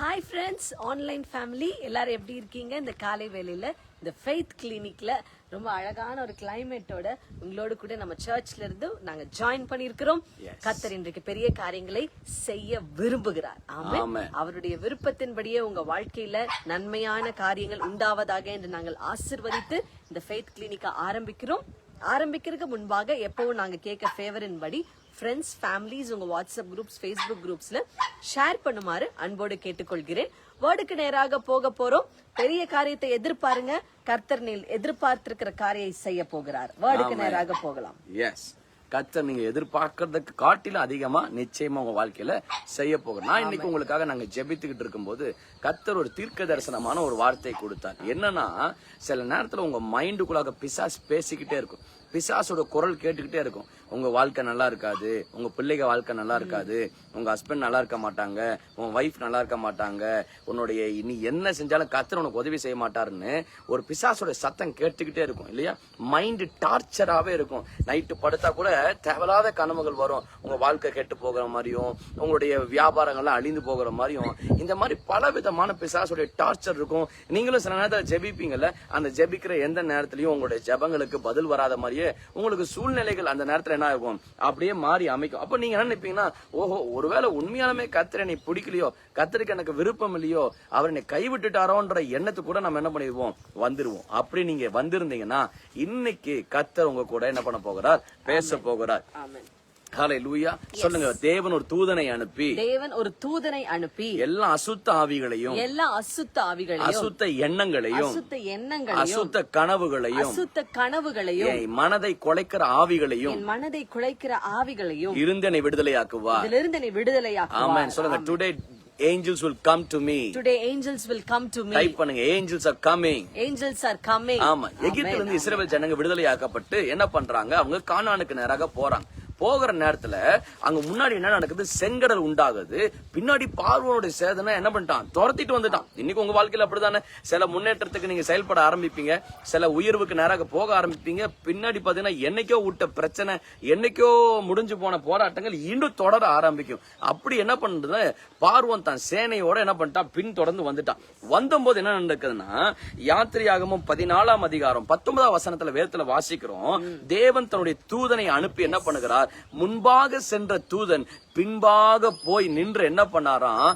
Hi friends online family எல்லாரும் எப்படி இருக்கீங்க? இந்த காலை வேளையில இந்த ஃபெய்த் கிளினிக்ல ரொம்ப அழகான ஒரு கிளைமேட்டோட உங்களோட கூட நம்ம சர்ச்ல இருந்து நாங்க ஜாயின் பண்ணியிருக்கிறோம். கத்தர் இன்றைக்கு பெரிய காரியங்களை செய்ய விரும்புகிறார். ஆமென். அவருடைய விருப்பத்தின்படியே உங்க வாழ்க்கையில நன்மையான காரியங்கள் உண்டாவதாக என்று நாங்கள் ஆசிர்வதித்து இந்த ஃபெய்த் கிளினிக்கை ஆரம்பிக்கிறோம். ஆரம்பிக்கிறதுக்கு முன்பாக எப்பவும் நாங்க கேட்க ஃபேவரின் படி ஃப்ரெண்ட்ஸ் ஃபேமிலிஸ் உங்க வாட்ஸ்அப் குரூப்ஸ் ஃபேஸ்புக் குரூப்ஸ்ல ஷேர் பண்ணுமாறு அன்போடு கேட்டுக்கொள்கிறேன். வேர்டுக்கு நேராக போக போறோம். பெரிய காரியத்தை எதிர்பாருங்க. கர்த்தர் நீல் எதிர்பார்த்திருக்கிற காரியம் செய்ய போகிறார். வேர்டுக்கு நேராக போகலாம். எஸ் கத்தர் நீங்க எதிர்பார்க்கறதுக்கு காட்டிலும் அதிகமா நிச்சயமா உங்க வாழ்க்கையில செய்ய போகிறோம் நான் இன்னைக்கு உங்களுக்காக நாங்க ஜெபித்துக்கிட்டு இருக்கும்போது கத்தர் ஒரு தீர்க்க தரிசனமான ஒரு வார்த்தை கொடுத்தார். என்னன்னா சில நேரத்துல உங்க மைண்டுக்குள்ளாக பிசாஸ் பேசிக்கிட்டே இருக்கும். பிசாசோட குரல் கேட்டுக்கிட்டே இருக்கும். உங்க வாழ்க்கை நல்லா இருக்காது உங்க பிள்ளைங்க வாழ்க்கை நல்லா இருக்காது உங்க ஹஸ்பண்ட் நல்லா இருக்க மாட்டாங்க உன் ஒய்ஃப் நல்லா இருக்க மாட்டாங்க உன்னுடைய நீ என்ன செஞ்சாலும் கத்தர் உனக்கு உதவி செய்ய மாட்டாருன்னு ஒரு பிசாசோட சத்தம் கேட்டுக்கிட்டே இருக்கும் இல்லையா? மைண்ட் டார்ச்சராகவே இருக்கும். நைட்டு படுத்தா கூட தேவையில்லாத கனவுகள் வரும். உங்க வாழ்க்கை கெட்டு போகிற மாதிரியும் உங்களுடைய வியாபாரங்கள்லாம் அழிந்து போகிற மாதிரியும் இந்த மாதிரி பல விதமான பிசாசுடைய டார்ச்சர் இருக்கும். நீங்களும் சில நேரத்தில் ஜெபிப்பீங்கல்ல அந்த ஜெபிக்கிற எந்த நேரத்திலையும் உங்களுடைய ஜெபங்களுக்கு பதில் வராத மாதிரியே உங்களுக்கு சூழ்நிலைகள் அந்த நேரத்துல என்ன ஆகும்? அப்படியே மாறி அமைக்கும். அப்ப நீங்க என்ன நினைப்பீங்கன்னா ஓஹோ ஒருவேளை உண்மையாலுமே கத்திர என்னை பிடிக்கலையோ கத்திரிக்கு எனக்கு விருப்பம் இல்லையோ அவர் என்னை கைவிட்டுட்டாரோன்ற எண்ணத்துக்கு கூட நம்ம என்ன பண்ணிடுவோம்? வந்துருவோம். அப்படி நீங்க வந்திருந்தீங்கன்னா இன்னைக்கு கத்தர் உங்க கூட என்ன பண்ண போகிறார்? பேச போகிறார். சொல்லுங்க தேவன் ஒரு தூதனை அனுப்பி தேவன் ஒரு தூதனை அனுப்பி எல்லா அசுத்த ஆவிகளையும் எல்லா அசுத்த ஆவிகளையும் அசுத்த எண்ணங்களையும் அசுத்த எண்ணங்களையும் அசுத்த கனவுகளையும் அசுத்த கனவுகளையும் மனதை குலைக்கிற ஆவிகளையும் மனதை குலைக்கிற ஆவிகளையும் இருந்தனை விடுதலையாக்குவார். இதிலிருந்து நீ விடுதலையாக்குவார். ஆமென். சொல்லுங்க today angels will come to me. Today angels will come to me. Type பண்ணுங்க angels are coming. Angels are coming. ஆமா எகிப்துல இருந்து இஸ்ரேல் ஜனங்க விடுதலையாக்கப்பட்டு என்ன பண்றாங்க? அவங்க கானானுக்கு நேராக போறாங்க. போகிற நேரத்துல அங்க முன்னாடி என்ன நடக்குது? செங்கடல் உண்டாகுது. பின்னாடி பார்வனுடைய சேதனை என்ன பண்ணிட்டான்? துரத்திட்டு வந்துட்டான். இன்னைக்கு உங்க வாழ்க்கையில அப்படிதானே? சில முன்னேற்றத்துக்கு நீங்க செயல்பட ஆரம்பிப்பீங்க. சில உயர்வுக்கு நேராக போக ஆரம்பிப்பீங்க. பின்னாடி பாத்தீங்கன்னா என்னைக்கோ விட்ட பிரச்சனை என்னைக்கோ முடிஞ்சு போன போராட்டங்கள் இன்னும் தொடர ஆரம்பிக்கும். அப்படி என்ன பண்றது பார்வன் தான் சேனையோட என்ன பண்ணிட்டான்? பின் தொடர்ந்து வந்துட்டான். வந்தபோது என்ன நடக்குதுன்னா யாத்திரையாகமும் பதினாலாம் அதிகாரம் பத்தொன்பதாம் வசனத்துல வேதத்துல வாசிக்கிறோம். தேவன் தன்னுடைய தூதனை அனுப்பி என்ன பண்ணுகிறார்? முன்பாக சென்ற தூதன் பின்பாக போய் நின்று என்ன பண்ணாராம்?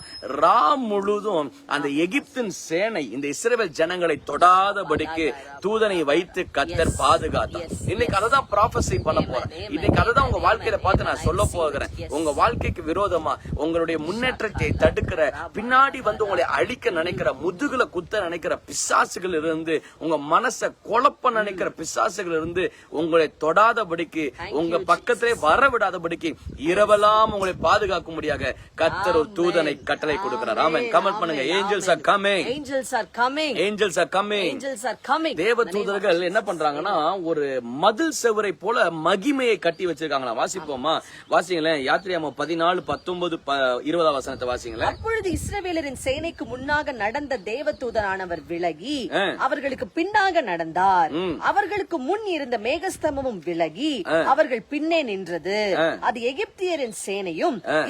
ரா முழுதும் அந்த எகிப்தின் சேனை இந்த இஸ்ரேல் ஜனங்களை தொடாதபடிக்கு தூதனை வைத்து கத்தர் பாதுகாத்தார். இன்னைக்கு அதை தான் ப்ராஃபஸி பண்ண போறேன். இன்னைக்கு அதை தான் உங்க வாழ்க்கையில பார்த்து நான் சொல்ல போகிறேன். உங்க வாழ்க்கைக்கு விரோதமா உங்களுடைய முன்னேற்றத்தை தடுக்கிற பின்னாடி வந்து உங்களை அழிக்க நினைக்கிற முதுகுல குத்த நினைக்கிற பிசாசுகள் இருந்து உங்க மனச குழப்ப நினைக்கிற பிசாசுகள் இருந்து உங்களை தொடாதபடிக்கு உங்க பக்கத்திலே வர விடாதபடிக்கு இரவெல்லாம் உங்களை பாதுகாக்கும்படியாக கத்தர் ஒரு தூதனை கட்டளை கொடுக்கிறார். ஆமென். கமெண்ட் பண்ணுங்க. Angels are coming angels are coming. Angels are coming angels are coming. தேவ தூதர்கள் என்ன பண்றாங்கன்னா ஒரு மதில் செவரை போல மகிமையை கட்டி வச்சிருக்காங்களா வாசிப்போமா? வாசிங்களேன். யாத்திரையாம பதினாலு பத்தொன்பது இருபதாம் வசனத்தை வாசிங்களேன். அப்பொழுது இஸ்ரவேலரின் சேனைக்கு முன்னாக நடந்த தேவதூதனானவர் விலகி ஆ. அவர்களுக்கு பின்னாக நடந்தார். அவர்களுக்கு முன் இருந்த மேகஸ்தம்பமும் விலகி அவர்கள் பின்னே நின்றது. அது எகிப்தியரின் சேனையும்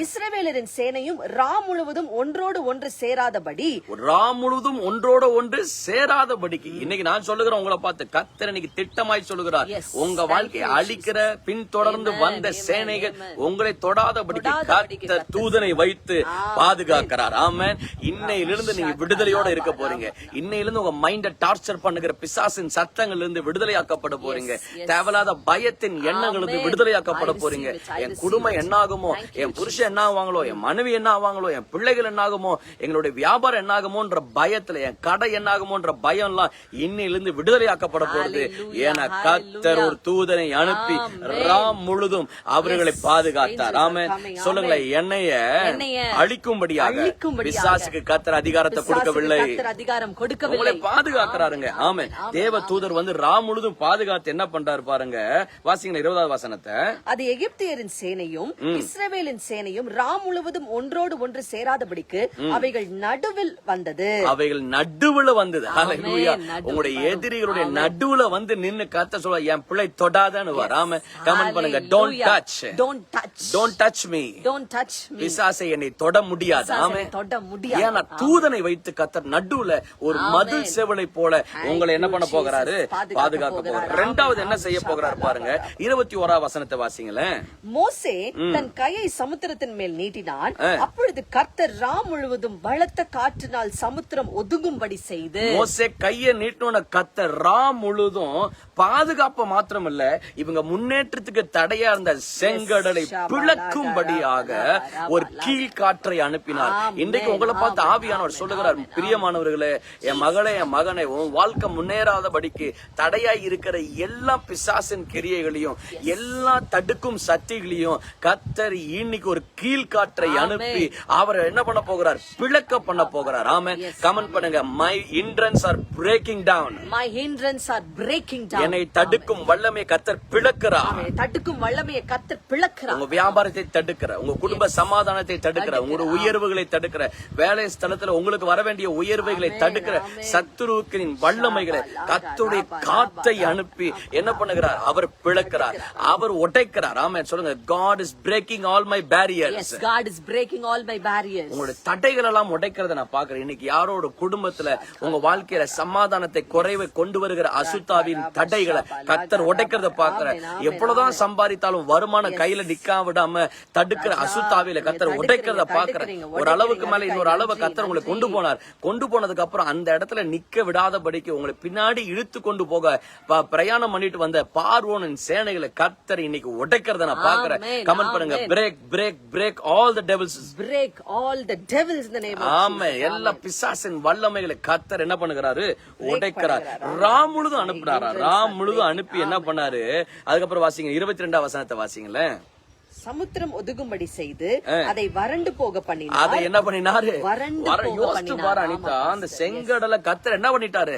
இஸ்ரவேலரின் சேனையும் ரா முழுவதும் ஒன்றோடு ஒன்று சேராதபடி ரா முழுவதும் ஒன்றோட ஒன்று சேராதபடிக்கு. இன்னைக்கு நான் சொல்லுகிறேன் உங்களை பார்த்து கத்தர் இன்னைக்கு திட்டமாய் சொல்லுகிறார். உங்க வாழ்க்கையை அழிக்கிற பின்தொடர்ந்து வந்த சேனைகள். உங்களை தொடாதபடிக்கு கத்தர் தூதனை வைத்து பாதுகாக்கிறார். ஆமென். இன்னையிலிருந்து நீங்க விடுதலையோட இருக்க போறீங்க. இன்னையிலிருந்து உங்க மைண்ட டார்ச்சர் பண்ணுகிற பிசாசின் சத்தங்கள்ல இருந்து விடுதலையாக்கப்பட போறீங்க. தேவையில்லாத பயத்தின் எண்ணங்கள் இருந்து. விடுதலையாக்கப்பட போறீங்க. என் குடும்பம் it. என் புருஷன் என்ன ஆவாங்களோ என் மனைவி என்ன ஆவாங்களோ என் பிள்ளைகள் என்ன ஆகுமோ எங்களுடைய வியாபாரம் என்ன ஆகுமோன்ற பயத்துல என் கடை என்ன ஆகுமோன்ற பயம் எல்லாம் இன்னிலிருந்து விடுதலையாக்கப்பட போறது Hallelujah, ஏன்னா கத்தர். ஒரு தூதனை அனுப்பி. ராம் முழுதும் அவர்களை. பாதுகாத்தார். Coming. சொல்லுங்களேன் என்னைய அழிக்கும்படியாக பிசாசுக்கு கத்தர் அதிகாரத்தை கொடுக்கவில்லை. அதிகாரம் உங்களை கொடுக்கவில்லை பாதுகாக்கிறாருங்க. ஆமென் தேவ தூதர் வந்து ராம் முழுதும் பாதுகாத்து என்ன பண்றாரு பாருங்க. வாசிங்களா இருபதாவது வசனத்தை. அது எகிப்தியரின் சேனையும் இஸ்ரவேலரின் இஸ்ரவேலின் சேனையும் ராம் முழுவதும் ஒன்றோடு ஒன்று சேராதபடிக்கு அவைகள் நடுவில் வந்தது. அவைகள் நடுவுல வந்தது. உங்களுடைய எதிரிகளுடைய நடுவுல வந்து நின்னு கத்த சொல்ல என் பிள்ளை தொடாதன்னு வராம கமெண்ட் பண்ணுங்க don't touch don't touch don't touch me don't touch பிசாசை என்னை தொட முடியாது. ஆமே தொட முடியாது. ஏன்னா தூதனை வைத்து கத்தர் நடுவுல ஒரு மதில் செவலை போல உங்களை என்ன பண்ண போகிறாரு. பாதுகாக்க போகிறார். ரெண்டாவது என்ன செய்ய போகிறார் பாருங்க. இருபத்தி ஓரா வசனத்தை வாசிங்களேன். மோசே தன் கையை சமுத்திரத்தின் மேல் நீட்டினான். அப்பொழுது கர்த்தர் ராம் முழுவதும் பலத்த காற்றினால் சமுத்திரம் ஒதுங்கும்படி செய்து மோசே கைய நீட்டின கத்த ரா முழுதும் பாதுகாப்பு மாத்திரம் இல்ல இவங்க முன்னேற்றத்துக்கு தடையா இருந்த செங்கடலை பிளக்கும்படியாக ஒரு கீழ் காற்றை அனுப்பினார் இன்றைக்கு உங்களை பார்த்து ஆவியானவர் சொல்லுகிறார் பிரியமானவர்களே என் மகளே என் மகனை உன் வாழ்க்கை முன்னேறாதபடிக்கு தடையாய் இருக்கிற எல்லா பிசாசின் கிரியைகளையும் எல்லா தடுக்கும் சக்திகளையும் கத்தர் இன்னைக்கு ஒரு கீழ் காற்றை அனுப்பி அவரை என்ன பண்ண போகிறார்? பிளக்க பண்ண போகிறார். ஆமே கமெண்ட் பண்ணுங்க. My hindrance are breaking down my hindrance are breaking down. என்னை தடுக்கும் வல்லமை கத்தர் பிளக்கிறார். தடுக்கும் வல்லமையை கர்த்தர் பிளக்கிறார். உங்க வியாபாரத்தை தடுக்கிற உங்க குடும்ப சமாதானத்தை தடுக்கிற உங்களோட உயர்வுகளை தடுக்கிற வேலை ஸ்தலத்துல உங்களுக்கு வர வேண்டிய உயர்வுகளை தடுக்கிற சத்துருக்கின் வல்லமைகளை கத்துடைய காத்தை அனுப்பி என்ன பண்ணுகிறார்? அவர் பிளக்கிறார். அவர் உடைக்கிறார். ஆமா சொல்லுங்க. God is breaking all my barriers god is breaking all my barriers. உங்களுடைய தடைகள் எல்லாம் உடைக்கிறத நான் பாக்குறேன் இன்னைக்கு யாரோட குடும்பத்துல உங்க வாழ்க்கையில சமாதானத்தை குறைவை கொண்டு வருகிற அசுத்தாவின் தடைகளை கத்தர் உடைக்கிறத பாக்குறேன் எவ்வளவுதான் சம்பாதித்தாலும் வருமானம் கையில நிக்கா விடாம தடுக்கிற அசுத்தாவில கத்தர் உடைக்கிறத பாக்குறேன் ஒரு அளவுக்கு மேல இன்னொரு அளவு கத்தர் உங்களை கொண்டு போனார். கொண்டு போனதுக்கு அப்புறம் அந்த இடத்துல நிக்க விடாதபடிக்கு உங்களை பின்னாடி இழுத்து கொண்டு போக பிரயாணம் பண்ணிட்டு வந்த பார்வோனின் சேனைகளை கத்தர் இன்னைக்கு உடைக்கிறத நான் பாக்குறேன் கமெண்ட் பண்ணுங்க. Break break break all the devils the devils in the name of ஆமா எல்லா பிசாசின் வல்லமைகளை கத்தர் என்ன பண்ணுகிறாரு? உடைக்கிறார். ராம் முழுதும் அனுப்புறாரா? ராம் முழுதும் அனுப்பி என்ன பண்ணாரு? அதுக்கப்புறம் வாசிங்க இருபத்தி ரெண்டாம் வசனத்தை வாசிங்களேன். சமுத்திரம் ஒதுங்கும்படி செய்து அதை வறண்டு போக பண்ணினார். அதை என்ன பண்ணினாரு? வறண்டு யோசிச்சு. பாரு அனிதா அந்த செங்கடலை கத்தர் என்ன பண்ணிட்டாரு?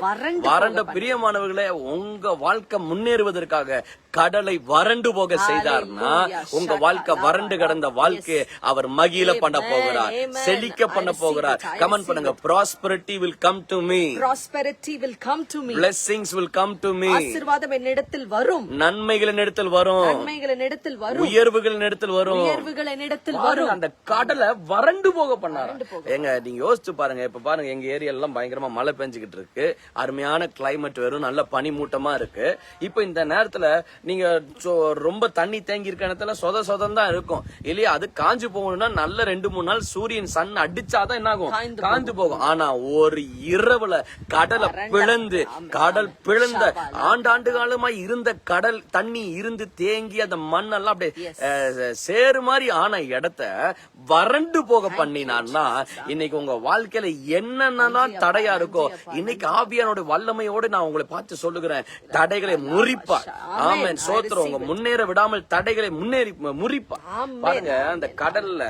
வறண்டு பிரியமானவர்களே உங்க வாழ்க்கை முன்னேறுவதற்காக கடலை வறண்டு போக செய்தார்னா. உங்க வாழ்க்கை வறண்டு கிடந்த வாழ்க்கையை அவர் மகிழ பண்ண போகிறார். செழிக்க பண்ண போகிறார். கமெண்ட் பண்ணுங்க. Prosperity will come to me prosperity will come to me. Blessings will come to me. ஆசீர்வாதம் என்னிடத்தில் வரும். நன்மைகள் என்னிடத்தில் வரும். நன்மைகள் என்னிடத்தில் வரும். உயர்வுகள் என்னிடத்தில் வரும். உயர்வுகள் என்னிடத்தில் வரும். அந்த கடலை வறண்டு போக பண்ணாரு ஏங்க நீங்க யோசிச்சு பாருங்க இப்ப பாருங்க எங்க ஏரியா எல்லாம் பயங்கரமா மழை பெஞ்சுக்கிட்டு இருக்கு. அருமையான கிளைமேட் வெறும் நல்ல பனிமூட்டமா இருக்கு. இப்ப இந்த நேரத்துல நீங்க சொ- ரொம்ப தண்ணி தேங்கி இருக்க இடத்துல சொத சொதம் தான் இருக்கும். இல்லையா அது காஞ்சு போகணும்னா நல்ல ரெண்டு மூணு நாள் சூரியன் சன் அடிச்சாதான் என்ன ஆகும்? காஞ்சு போகும். ஆனா ஒரு இரவுல கடலை பிளந்து கடல் பிளந்த ஆண்டாண்டு காலமா இருந்த கடல் தண்ணி இருந்து தேங்கி அந்த மண்ணெல்லாம் அப்படியே சேறு மாதிரி ஆன இடத்த வறண்டு போக பண்ணினான்னா இன்னைக்கு உங்க வாழ்க்கையில என்னென்னலாம் தடையா இருக்கோ இன்னைக்கு ஆவியானோட வல்லமையோடு நான் உங்களை பார்த்து சொல்லுகிறேன். தடைகளை முறிப்பா. ஆமென். சோத்திரம் உங்க முன்னேற விடாமல் தடைகளை முன்னேறி முறிப்பா. பாருங்க அந்த கடல்ல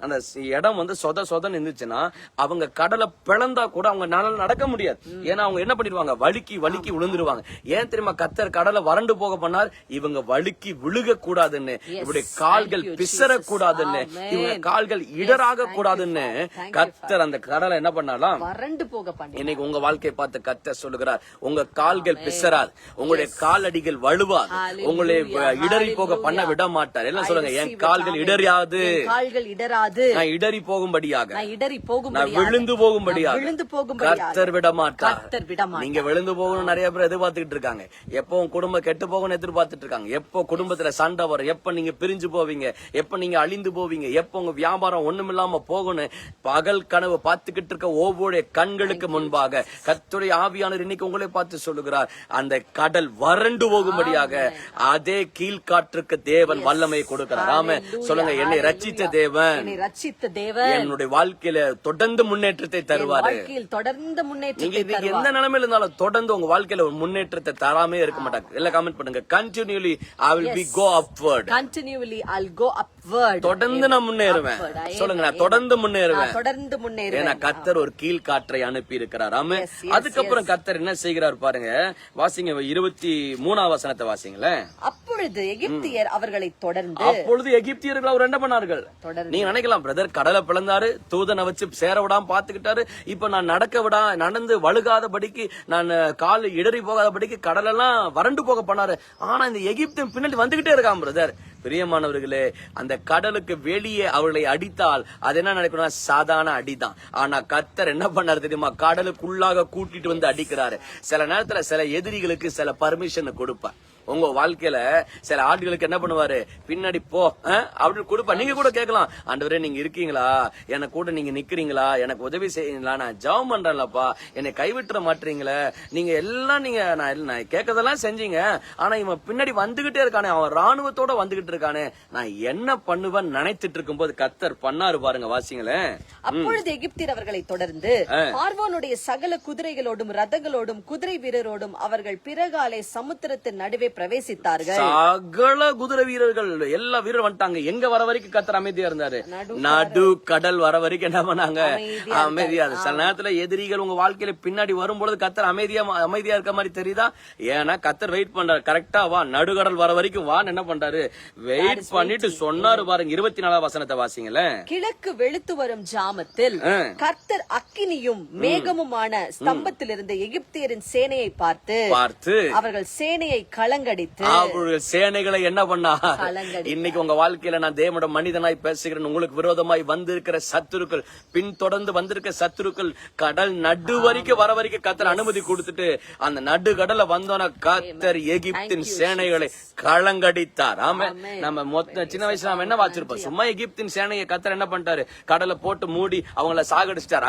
அந்த இடம் வந்து சொத சொதன்னு இருந்துச்சுன்னா அவங்க கடலை பிளந்தா கூட அவங்க நாளால நடக்க முடியாது. ஏன்னா அவங்க என்ன பண்ணிடுவாங்க? வழுக்கி வழுக்கி விழுந்துருவாங்க. ஏன் தெரியுமா? கத்தர் கடலை வறண்டு போக பண்ணார். இவங்க வழுக்கி விழுக கூடாதுன்னு இவருடைய கால்கள் Thank you, பிசற Jesus. கூடாதுன்னு Amen. இவங்க கால்கள் இடராக கூடாதுன்னு கத்தர் அந்த கடலை என்ன பண்ணாலாம்? வறண்டு போக பண்ணி இன்னைக்கு உங்க வாழ்க்கையை பார்த்து கத்த சொல்லுகிறார் உங்க கால்கள் பிசறாது உங்களுடைய காலடிகள் வலுவாது Hallelujah. உங்களை வ- இடறி போக பண்ண. விட மாட்டார் எல்லாம் சொல்லுங்க? என் கால்கள். இடறியாது. கால்கள் இடராது நான் இடறி போகும்படியாக. நான் இடறி நான் போகும்படியாக விழுந்து போகும்படியாக. நான் விழுந்து போகும்படியாக. கர்த்தர் விட மாட்டார் கர்த்தர் விட மாட்டார். நீங்க விழுந்து போகணும் நிறைய பேர் எதிர்பார்த்துக்கிட்டு இருக்காங்க. எப்போ குடும்பம் கெட்டு போகணும்னு எதிர்பார்த்துட்டு இருக்காங்க. எப்போ குடும்பத்துல சண்டை வரும்? எப்ப நீங்க பிரிஞ்சு போவீங்க. எப்ப நீங்க அழிந்து போவீங்க? எப்போ உங்க வியாபாரம் ஒண்ணுமில்லாம போகணும் பகல் கனவு பார்த்துக்கிட்டு இருக்க ஒவ்வொரு கண்களுக்கு முன்பாக கர்த்தருடைய ஆவியானவர் இன்னைக்கு உங்களை பார்த்து சொல்லுகிறார். அந்த கடல் வறண்டு போகும்படியாக அதே கீழ்காற்றுக்கு தேவன் வல்லமை கொடுக்கிறார். ஆமே சொல்லுங்க என்னை. ரட்சித்த தேவன். என்னை ரட்சித்த தேவன். என்னுடைய வாழ்க்கையில தொடர்ந்து முன்னேற்றத்தை தருவாரு. தொடர்ந்து தருவார். எந்த நிலைமையில இருந்தாலும் தொடர்ந்து உங்க வாழ்க்கையில ஒரு முன்னேற்றத்தை தராமே இருக்க மாட்டாங்க. எல்லாம் கமெண்ட் பண்ணுங்க. Continually I will be go upward continually I'll go upward. தொடர்ந்து நான் முன்னேறுவேன். Upward. சொல்லுங்க நான் தொடர்ந்து முன்னேறுவேன். நான் தொடர்ந்து முன்னேறுவேன். கத்தர் ஒரு கீழ் காற்றை அனுப்பி இருக்கிறார் ஆமே Yes, yes, அதுக்கப்புறம் கத்தர் என்ன செய்கிறார் பாருங்க. வாசிங்க இருபத்தி மூணாம் வசனத்தை வாசிங்களேன். அப்பொழுது எகிப்தியர் அவர்களை தொடர்ந்து அப்பொழுது எகிப்தியர்கள் அவர் என்ன பண்ணார்கள்? தொடர்ந்து. நீங்க நினைக்கலாம் பிரதர் கடலை பிளந்தாரு தூதனை வச்சு சேர விடாம பாத்துக்கிட்டாரு இப்ப நான் நடக்க விடா நடந்து வழுகாதபடிக்கு நான் கால் இடறி போகாதபடிக்கு கடலெல்லாம் வறண்டு போக பண்ணாரு ஆனா இந்த எகிப்தின் பின்னாடி வந்துகிட்டே இருக்கான் பிரதர் பிரியமானவர்களே அந்த கடலுக்கு வெளியே அவர்களை அடித்தால் அது என்ன நடக்கணும் சாதாரண அடிதான். ஆனா கத்தர் என்ன பண்ணாரு தெரியுமா? கடலுக்குள்ளாக கூட்டிட்டு வந்து அடிக்கிறாரு. சில நேரத்துல சில எதிரிகளுக்கு சில பர்மிஷன் கொடுப்பார். உங்க வாழ்க்கையில சில ஆட்களுக்கு என்ன பண்ணுவாரு? பின்னாடி போ அப்படின்னு கொடுப்பா. நீங்க கூட கேட்கலாம். ஆண்டவரே நீங்க இருக்கீங்களா? எனக்கு கூட நீங்க நிக்கிறீங்களா? எனக்கு உதவி செய்யுங்களா நான் ஜெபம் பண்றேன்லப்பா. என்னை கைவிட்டுற மாட்டீங்களே. நீங்க எல்லாம் நீங்க நான் கேட்கறதெல்லாம் செஞ்சீங்க. ஆனா இவன் பின்னாடி வந்துகிட்டே இருக்கானே. அவன் ராணுவத்தோட வந்துகிட்டு இருக்கானே. நான் என்ன பண்ணுவேன் நினைச்சிட்டு இருக்கும்போது கத்தர் பண்ணாரு பாருங்க வாசிங்களேன். அப்பொழுது எகிப்தியர் அவர்களை தொடர்ந்து பார்வோனுடைய சகல குதிரைகளோடும் ரதங்களோடும் குதிரை வீரரோடும் அவர்கள் பிறகாலே சமுத்திரத்தின் நடுவே பிரவேசித்தார்கள். சகல குதிரை வீரர்கள் எல்லா வீரர் வந்துட்டாங்க. எங்க வர வரைக்கும் கத்தர் அமைதியா இருந்தாரு. நடு கடல். வர வரைக்கும் என்ன பண்ணாங்க? அமைதியா. சில நேரத்துல எதிரிகள் உங்க வாழ்க்கையில பின்னாடி வரும்பொழுது கத்தர் அமைதியா அமைதியா இருக்க மாதிரி தெரியுதா? ஏன்னா கத்தர் வெயிட் பண்றாரு. கரெக்டா வா. நடுகடல் வர வரைக்கும் வான்னு என்ன பண்றாரு? வெயிட் பண்ணிட்டு சொன்னாரு பாருங்க. இருபத்தி நாலாம் வசனத்தை வாசிங்களேன். கிழக்கு வெளுத்து வரும் ஜாமத்தில் கர்த்தர் அக்கினியும் மேகமுமான ஸ்தம்பத்தில் இருந்த எகிப்தியரின் சேனையை பார்த்து பார்த்து அவர்கள் சேனையை கலங்கடித்து அவர்கள் சேனைகளை என்ன பண்ணா? கலங்கடித்தார். இன்னைக்கு உங்க வாழ்க்கையில நான் தேவனோட மனிதனாய் பேசுகிறேன். உங்களுக்கு விரோதமாய் வந்திருக்கிற சத்துருக்கள் பின்தொடர்ந்து வந்திருக்கிற சத்துருக்கள் கடல் நடு வரைக்கும் வர வரைக்கும் கத்தர் அனுமதி கொடுத்துட்டு அந்த நடு கடல்ல வந்தோன கத்தர் எகிப்தின் சேனைகளை களங்கடித்தார் ஆமா நம்ம மொத்த சின்ன வயசுல நாம என்ன வாச்சிருப்போம்? சும்மா எகிப்தின் சேனையை கத்தர் என்ன பண்ணிட்டாரு? கடலை போட்டு மூடி அவங்கள சாகடிச்சிட்டார்.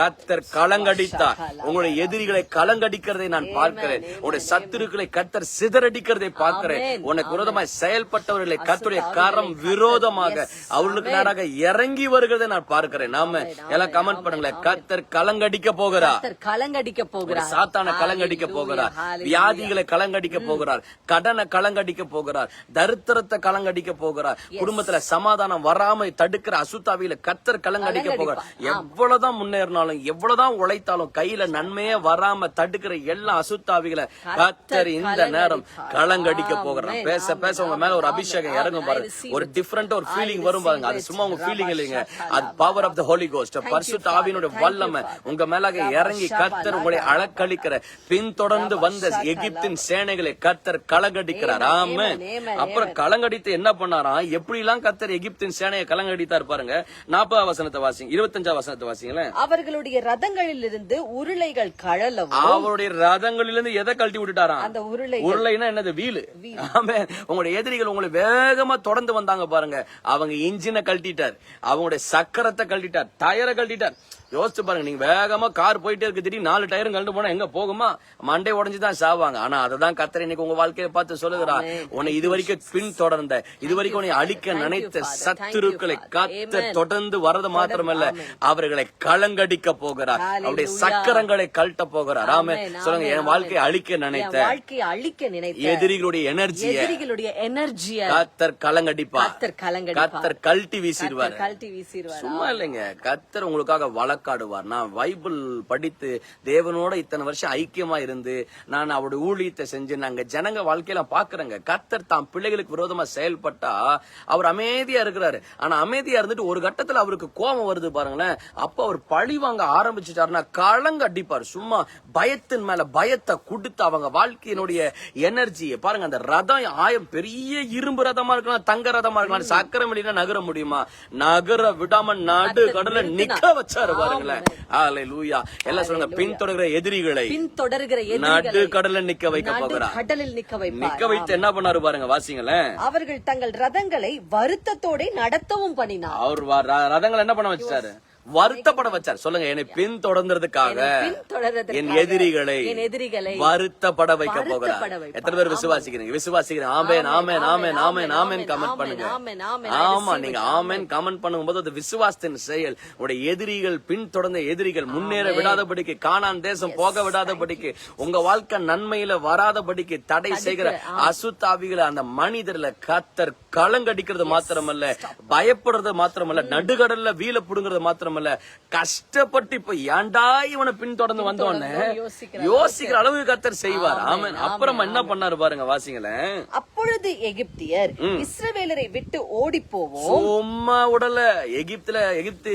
கத்தர் களங்கடித்தார் உங்களுடைய எதிரிகளை களங்கடிக்கிறதை நான் பார்க்கிறேன். உங்களுடைய சத்துருக்களை கத்தர் சிதறடிக்கிறதை பார்க்கிறேன். உனக்கு விரோதமாய் செயல்பட்டவர்களை கத்துடைய கரம் விரோதமாக அவர்களுக்கு நேராக இறங்கி வருகிறதை நான் பார்க்கிறேன். நாம எல்லாம் கமெண்ட் பண்ணுங்களேன். கத்தர் கலங்கடிக்க போகிறார். கலங்கடிக்க போகிறார். சாத்தான கலங்கடிக்க போகிறார். வியாதிகளை கலங்கடிக்க போகிறார். கடனை கலங்கடிக்க போகிறார். தரித்திரத்தை கலங்கடிக்க போகிறார். குடும்பத்துல சமாதானம் வராம தடுக்கிற அசுத்தாவியில கத்தர் கலங்கடிக்க போகிறார். எவ்வளவுதான் முன்னேறினாலும் எவ்வளவுதான் உழைத்தாலும் கையில நன்மையே வராம தடுக்கிற எல்லா அசுத்தாவிகளை கத்தர் இந்த நேரம் கலங்கடிக்க போகிறார் பேச பேச உங்க மேல ஒரு அபிஷேகம் இறங்கும் பாருங்க. ஒரு டிஃபரெண்ட் ஒரு ஃபீலிங் வரும் பாருங்க. அது சும்மா உங்க ஃபீலிங் இல்லைங்க. அது power of the Holy Ghost பரிசுத்த ஆவியினுடைய வல்லமை உங்க மேலாக இறங்கி கத்தர் உங்களை அழக்களிக்கிற பின்தொடர்ந்து வந்த எகிப்தின் சேனைகளை கத்தர் கலங்கடிக்கிறார் Amen. அப்புறம் கலங்கடித்து என்ன பண்ணாராம் எப்படி எல்லாம் கத்தர் எகிப்தின் சேனையை கலங்கடித்தார் பாருங்க. நாற்பதாம் வசனத்தை வாசிங்க. இருபத்தஞ்சாம் வசனத்தை வாசிங்களேன். அவர்களுடைய ரதங்களிலிருந்து உருளைகள் கழலவும். அவருடைய ரதங்களிலிருந்து எதை கழட்டி விட்டுட்டாராம்? அந்த உருளை என்னது? வீலு. உங்களுடைய எதிரிகள் உங்களை வேகமா தொடர்ந்து வந்தாங்க பாருங்க. அவங்க இன்ஜினை கழட்டிட்டார். அவங்களுடைய சக்கரத்தை கழட்டிட்டார். டயரை கழட்டிட்டார். யோசிச்சு பாருங்க நீங்க வேகமா கார் போயிட்டே இருக்கு திடீர்னு நாலு டயரும் கழண்டு போனா எங்க போகுமா? மண்டை உடைஞ்சு தான் சாவாங்க. ஆனா அததான் கத்தர் இன்னைக்கு உங்க வாழ்க்கையை பார்த்து சொல்லுகிறா உன்னை இது வரைக்கும் பின் தொடர்ந்த இது வரைக்கும் உன்னை அழிக்க நினைத்த சத்துருக்களை கத்தர் தொடர்ந்து வரது மாத்திரமல்ல அவர்களை களங்கடிக்க போகிறார். அவருடைய சக்கரங்களை கழட்ட போகிறார். ஆமே சொல்லுங்க என் வாழ்க்கையை அழிக்க நினைத்த வாழ்க்கையை அழிக்க நினைத்த எதிரிகளுடைய எனர்ஜியை எதிரிகளுடைய எனர்ஜிய கத்தர் கலங்கடிப்பார். கர்த்தர் கலங்கடிப்பார். கத்தர் கழட்டி வீசிடுவார். கழட்டி வீசிடுவார். சும்மா இல்லைங்க. கத்தர் உங்களுக்காக வழக்காடுவார் நான் பைபிள் படித்து தேவனோட இத்தனை வருஷம் ஐக்கியமா இருந்து நான் அவருடைய ஊழியத்தை செஞ்சு நாங்க ஜனங்க வாழ்க்கையில பாக்குறேங்க கத்தர் தாம் பிள்ளைகளுக்கு விரோதமா செயல்பட்டா அவர் அமைதியா இருக்கிறாரு. ஆனா அமைதியா இருந்துட்டு ஒரு கட்டத்துல அவருக்கு கோபம் வருது பாருங்களேன். அப்ப அவர் பழி வாங்க ஆரம்பிச்சுட்டாருன்னா களங்க அடிப்பார். சும்மா பயத்தின் மேல பயத்தை கொடுத்து அவங்க வாழ்க்கையினுடைய எனர்ஜியை பாருங்க அந்த ரதம் ஆயம் பெரிய இரும்பு ரதமா இருக்கலாம் தங்க ரதமா இருக்கலாம் சக்கரம் இல்லைன்னா நகர முடியுமா? நகர விடாம நடு கடல நிக்க வச்சாரு பாருங்களேன். ஆலை லூயா எல்லாம் சொல்லுங்க பின்தொடர்கிற எதிரிகளை பின் தொடர்கிற நடு கடல்ல நிக்க வைக்க போகிறார். கடலில் நிக்க வைப்பார். நிக்க வைத்து என்ன பண்ணாரு பாருங்க வாசிங்களேன். அவர்கள் தங்கள் ரதங்களை வருத்தத்தோட நடத்தவும் பண்ணினார். அவர் ரதங்களை என்ன பண்ண வச்சுட்டாரு வருத்தப்பட வச்சார். சொல்லுங்க என்னை பின் தொடர்ந்ததுக்காக என் எதிரிகளை வருத்தப்பட வைக்க போகிறார். எத்தனை பேர் விசுவாசிக்கிறீங்க? விசுவாசிக்கிறீங்க. ஆமென் ஆமென் ஆமென் ஆமென் ஆமென் கமெண்ட் பண்ணுங்க. ஆமா நீங்க. ஆமென் கமெண்ட் பண்ணும்போது அது விசுவாசத்தின் செயல். உடைய எதிரிகள் பின் தொடர்ந்த எதிரிகள் முன்னேற விடாதபடிக்கு காணான் தேசம் போக விடாதபடிக்கு உங்க வாழ்க்கை நன்மையில வராதபடிக்கு தடை செய்கிற அசுத்தாவிகளை அந்த மனிதர்ல கத்தர் களங்கடிக்கிறது மாத்திரமல்ல பயப்படுறது மாத்திரமல்ல நடுகடல்ல வீல புடுங்கிறது மாத்திரமல்ல கஷ்டப்பட்டு இப்ப ஏன்டா இவனை பின்தொடர்ந்து வந்தோன்னு யோசிக்கிற யோசிக்கிற அளவுக்கு கத்தர் செய்வார். ஆமென். அப்புறமா என்ன பண்ணாரு பாருங்க வாசிங்களேன் அப்பொழுது எகிப்தியர் இஸ்ரவேலரை விட்டு ஓடி போவோம் சும்மா உடல எகிப்துல எகிப்து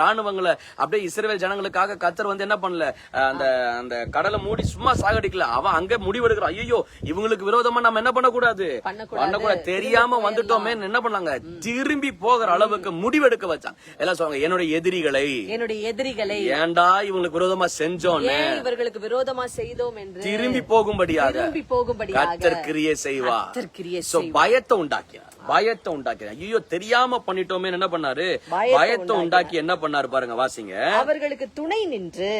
ராணுவங்களை அப்படியே இஸ்ரேல் ஜனங்களுக்காக கத்தர் வந்து என்ன பண்ணல? அந்த அந்த கடலை மூடி சும்மா சாகடிக்கல. அவன் அங்க முடிவெடுக்கிறான். ஐயோ இவங்களுக்கு விரோதமா நம்ம என்ன பண்ணக்கூடாது? பண்ணக்கூடாது. பண்ணக்கூடாது. தெரியாம வந்துட்டோமே என்ன பண்ணாங்க திரும்பி போகிற அளவுக்கு முடிவெடுக்க வச்சான். எல்லாம் சொல்லுவாங்க என்னுடைய எதிரிகளை. என்னுடைய எதிரிகளை. ஏன்டா இவங்களுக்கு விரோதமா ஏன் இவர்களுக்கு விரோதமா செய்தோம் என்று? திரும்பி போகும்படியாக திரும்பி போகும்படியாக கத்தர் கிரியை செய்வார். பயத்தை உண்டாக்கினார். பயத்தை உண்டாக்கினார் ஐயோ தெரியாம பண்ணிட்டோமே என்ன பண்ணாரு? பயத்தை உண்டாக்கி என்ன பண்ணாரு பாருங்க வாசிங்க. அவர்களுக்கு துணை நின்று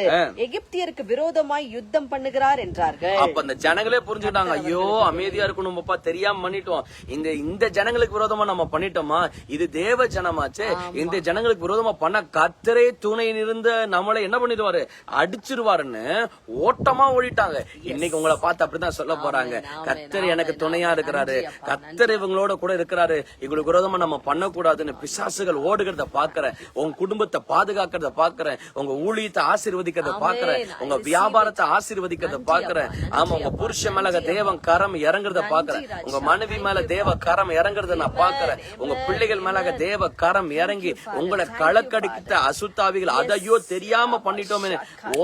எகிப்தியருக்கு விரோதமாய் யுத்தம் பண்ணுகிறார் என்றார்கள். அப்ப அந்த ஜனங்களே புரிஞ்சுட்டாங்க ஐயோ அமைதியா இருக்கணும் பாப்பா தெரியாம பண்ணிட்டோம். இந்த இந்த ஜனங்களுக்கு விரோதமா நம்ம பண்ணிட்டோமா? இது தேவ ஜனமாச்சே. இந்த ஜனங்களுக்கு விரோதமா பண்ண கத்தரே துணை இருந்த நம்மளை என்ன பண்ணிடுவாரு? அடிச்சிருவாருன்னு ஓட்டமா ஓடிட்டாங்க. இன்னைக்கு உங்களை பார்த்து அப்படிதான் சொல்ல போறாங்க. கத்தர் எனக்கு துணையா இருக்கிறாரு. கத்தர் இவங்களோட கூட இருக்கிறாரு இவங்களுக்கு விரோதமா நம்ம பண்ணக்கூடாதுன்னு பிசாசுகள் ஓடுகிறத பாக்குறேன் உங்க குடும்பத்தை பாதுகாக்கிறத பாக்குறேன் உங்க ஊழியத்தை ஆசீர்வதிக்கிறத பாக்குறேன் உங்க வியாபாரத்தை ஆசீர்வதிக்கிறத பாக்குறேன் ஆமா உங்க புருஷன் மேல தேவன் கரம் இறங்குறத பாக்குறேன் உங்க மனைவி மேல தேவ கரம் இறங்குறத நான் பாக்குறேன் உங்க பிள்ளைகள் மேல தேவ கரம் இறங்கி உங்களை களக்கடித்த அசுத்தாவிகள் அதையோ தெரியாம பண்ணிட்டோமே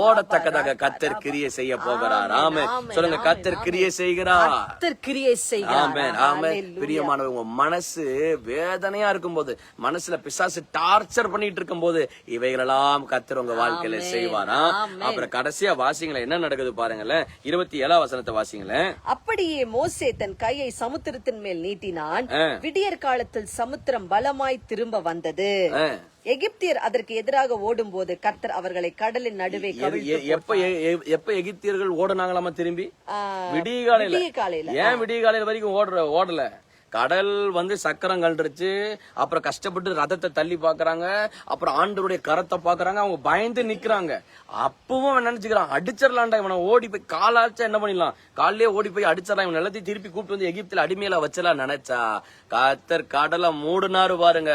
ஓடத்தக்கதாக கத்தர் கிரியை செய்ய போகிறார். ஆமே சொல்லுங்க கத்தர் கிரியை செய்கிறார்? கர்த்தர் கிரியை செய்கிறார்? ஆமென் ஆமென். பிரியமானவங்க உங்க மனசு வேதனையா இருக்கும்போது மனசுல பிசாசு டார்ச்சர் பண்ணிட்டு இருக்கும்போது இவைகளெல்லாம் கத்தர் உங்க வாழ்க்கையில செய்வாரா? அப்புறம் கடைசியா வாசிங்களேன் என்ன நடக்குது பாருங்களேன். இருபத்தி ஏழாம் வசனத்தை வாசிங்களேன் அப்படியே மோசே தன் கையை சமுத்திரத்தின் மேல் நீட்டினான். விடியற் காலத்தில் சமுத்திரம் பலமாய் திரும்ப வந்தது. எகிப்தியர் அதற்கு எதிராக ஓடும்போது கர்த்தர் அவர்களை கடலின் நடுவே எப்ப எப்ப எகிப்தியர்கள் ஓடுனாங்களாமா திரும்பி? விடிய காலையில ஏன் விடிய காலையில வரைக்கும் ஓடுற ஓடல? கடல் வந்து சக்கரம் கண்டுருச்சு அப்புறம் கஷ்டப்பட்டு ரதத்தை தள்ளி பாக்குறாங்க. அப்புறம் ஆண்டவருடைய கரத்தை பாக்குறாங்க. அவங்க பயந்து நிக்கிறாங்க. அப்பவும் நினைச்சுக்கிறான் அடிச்சிடலாம்டா இவனை. ஓடி போய் காலாச்சா என்ன பண்ணிடலாம்? காலையிலே ஓடி போய் அடிச்சிடலாம். இவன் எல்லாத்தையும் திருப்பி கூப்பிட்டு வந்து எகிப்துல அடிமையில வச்சலாம் நினைச்சா. கத்தர் கடலை மூடுனாரு பாருங்க.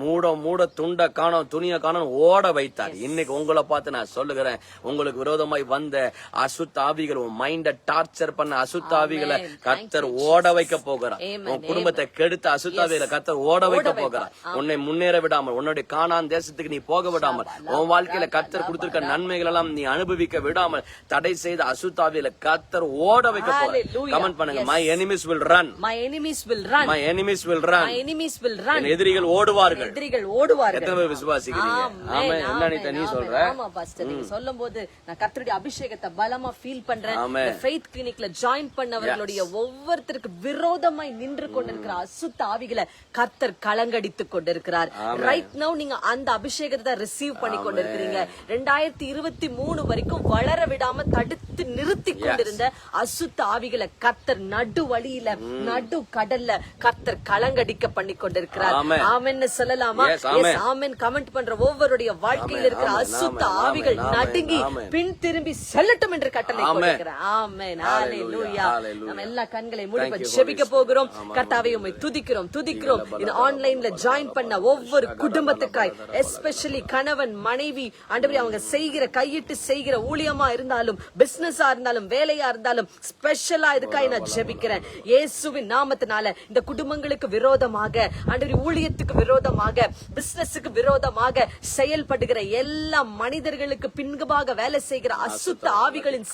மூட மூட துண்ட காணோம் துணிய காணோம் ஓட வைத்தார். இன்னைக்கு உங்களை பார்த்து நான் சொல்லுகிறேன். உங்களுக்கு விரோதமாய் வந்த அசுத்த ஆவிகள் உன் மைண்ட டார்ச்சர் பண்ண அசுத்த ஆவிகளை கத்தர் ஓட வைக்க போகிறார். உன் குடும்பத்தை கெடுத்த அசுத்த ஆவிகளை கத்தர் ஓட வைக்க போகிறார். உன்னை முன்னேற விடாமல் உன்னுடைய காணான் தேசத்துக்கு நீ போக விடாமல் உன் வாழ்க்கையில கத்தர் கொடுத்திருக்க நன்மைகள் எல்லாம் நீ அனுபவிக்க விடாமல் தடை செய்த அசுத்த ஆவிகளை கத்தர் ஓட வைக்க போகிறார். கமெண்ட் பண்ணுங்க. My enemies will run my enemies will run. My enemies will run my enemies will run. என் எதிரிகள் ஓடுவார்கள். எதிரிகள் ஓடுவார்கள். எத்தனை பேர் விசுவாசிக்கிறீங்க? ஆமென் என்ன நீ. சொல்ற? ஆமா பாஸ்டர் நீங்க சொல்லும்போது நான் கர்த்தருடைய அபிஷேகத்தை பலமா ஃபீல் பண்றேன். ஃபெய்த் கிளினிக்ல ஜாயின் பண்ணவர்களுடைய ஒவ்வொருத்தருக்கு விரோதமாய் நின்று கொண்டிருக்கிற அசுத்த ஆவிகளை கர்த்தர் கலங்கடித்துக் கொண்டிருக்கிறார். ரைட் நவ நீங்க அந்த அபிஷேகத்தை ரிசீவ் பண்ணி கொண்டிருக்கிறீங்க. ரெண்டாயிரத்தி இருபத்தி மூணு வரைக்கும் வளர விடாம தடுத்து நிறுத்தி கொண்டிருந்த அசுத்த ஆவிகளை கர்த்தர் நடு வழியில நடு கடல்ல கர்த்தர் கலங்கடிக்க பண்ணி கொண்டிருக்கிறார். ஆமென். ஆமென்னு சொல்லலாமா? ஆமென். கமெண்ட் பண்ற ஒவ்வொருடைய வாழ்க்கையில் இருக்கிற அசுத்த ஆவிகள் நடுங்கி. பின் திரும்பி செல்லட்டும் என்று கட்டளை. கொடுக்கிறேன் ஆமென். ஹalleluya. நம்ம எல்லா கண்களை மூடி ஜெபிக்க போகிறோம். Spirit. கர்த்தாவே உம்மை துதிக்கிறோம் துதிக்கிறோம் இந்த ஆன்லைன்ல ஜாயின் பண்ண ஒவ்வொரு குடும்பத்துக்காய் எஸ்பெஷலி கணவன் மனைவி ஆண்டவரே அவங்க செய்கிற கையிட்டு செய்கிற ஊழியமா இருந்தாலும் பிசினஸா இருந்தாலும் வேலையா இருந்தாலும் ஸ்பெஷலா இதுக்காய் நான் ஜெபிக்கிறேன் இயேசுவின் நாமத்தினால இந்த குடும்பங்களுக்கு விரோதமாக ஆண்டவரே ஊழியத்துக்கு விரோதமாக பிசினஸுக்கு விரோதமாக செயல்படுகிற எல்லா மனிதர்களுக்கு பின்பாக வேலை செய்கிற அசுத்த ஆவிகளின்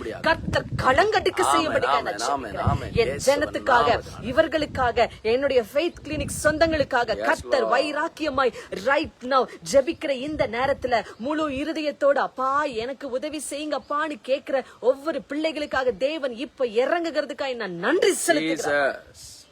முடியாது. கர்த்தர் ஜெபிக்கிறேன். ஆமென். என் ஜனத்துக்காக நாமத்தினால. இவர்களுக்காக என்னுடைய ஃபெய்த் கிளினிக் சொந்தங்களுக்காக கர்த்தர் வைராக்கியமாய் ரைட் நவ் ஜெபிக்கிற இந்த நேரத்துல முழு இருதயத்தோட அப்பா எனக்கு உதவி செய்யுங்க அப்பான்னு கேக்குற ஒவ்வொரு பிள்ளைகளுக்காக தேவன் இப்ப இறங்குகிறதுக்காக நான் நன்றி செலுத்துகிறேன்.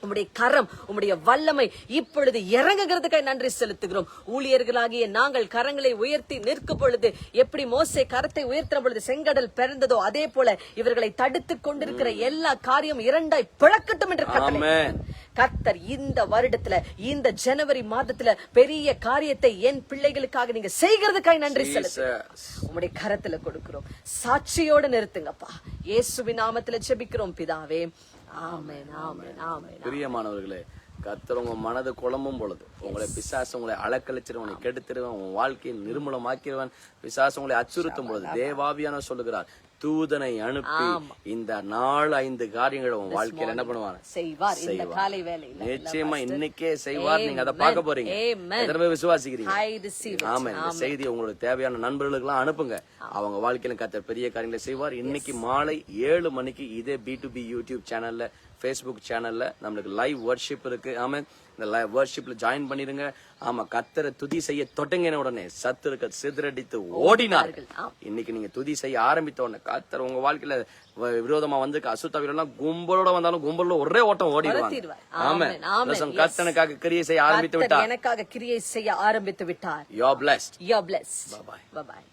உம்முடைய கரம் உம்முடைய வல்லமை இப்பொழுது இறங்குகிறதுக்காக நன்றி செலுத்துகிறோம். ஊழியர்களாகிய நாங்கள் கரங்களை உயர்த்தி நிற்கும் பொழுது எப்படி மோசே கரத்தை உயர்த்தின பொழுது செங்கடல் பிறந்ததோ அதே போல இவர்களை தடுத்து கொண்டிருக்கிற எல்லா காரியம் இரண்டாய் பிளக்கட்டும் என்று கட்டளை. ஆமென். கர்த்தர் இந்த வருடத்துல இந்த ஜனவரி மாதத்துல பெரிய காரியத்தை என் பிள்ளைகளுக்காக நீங்க செய்கிறதுக்காக நன்றி செலுத்து. உம்முடைய கரத்துல கொடுக்கிறோம். சாட்சியோட நிறுத்துங்கப்பா. இயேசுவின் நாமத்துல ஜெபிக்கிறோம் பிதாவே. பிரியமானவர்களே கர்த்தர் உங்க மனது குழம்பும் பொழுது உங்களை பிசாசு உங்களை அலக்கழிச்சிருவன் உங்களை கெடுத்துருவன் உங்க வாழ்க்கையை நிர்மூலமாக்கிடுவன் பிசாசு உங்களை அச்சுறுத்தும் பொழுது தேவாவியான சொல்லுகிறார் தூதனை அனுப்பி இந்த நாலு ஐந்து காரியங்களை உங்க வாழ்க்கையில என்ன பண்ணுவாங்க செய்வார். இந்த காலை வேளையில. நிச்சயமா இன்னைக்கே செய்வார். நீங்க அதை பார்க்க போறீங்க. எத்தனை பேர் விசுவாசிக்கிறீங்க. ஆமா இந்த செய்தி உங்களுக்கு தேவையான நண்பர்களுக்கு எல்லாம் அனுப்புங்க அவங்க வாழ்க்கையில கத்த பெரிய காரியங்களை செய்வார். இன்னைக்கு மாலை ஏழு மணிக்கு இதே பி டு பி யூடியூப் சேனல்ல ஃபேஸ்புக் சேனல்ல நம்மளுக்கு லைவ் ஒர்ஷிப் இருக்கு. ஆமா இந்த லைவ் ஒர்ஷிப்ல ஜாயின் பண்ணிருங்க ஆமா கத்தரை துதி செய்ய தொடங்கின உடனே சத்துருக்க சிதறடித்து ஓடினார்கள் இன்னைக்கு நீங்க துதி செய்ய ஆரம்பித்த உடனே கத்தர் உங்க வாழ்க்கையில விரோதமா வந்து அசுத்த எல்லாம் கும்பலோட வந்தாலும் கும்பலோட ஒரே ஓட்டம் ஓடிடுவாங்க. ஆமா. கத்தனுக்காக கிரியை செய்ய ஆரம்பித்து விட்டார் எனக்காக கிரியை செய்ய ஆரம்பித்து விட்டார் you blessed You're blessed. Bye-bye. Bye-bye.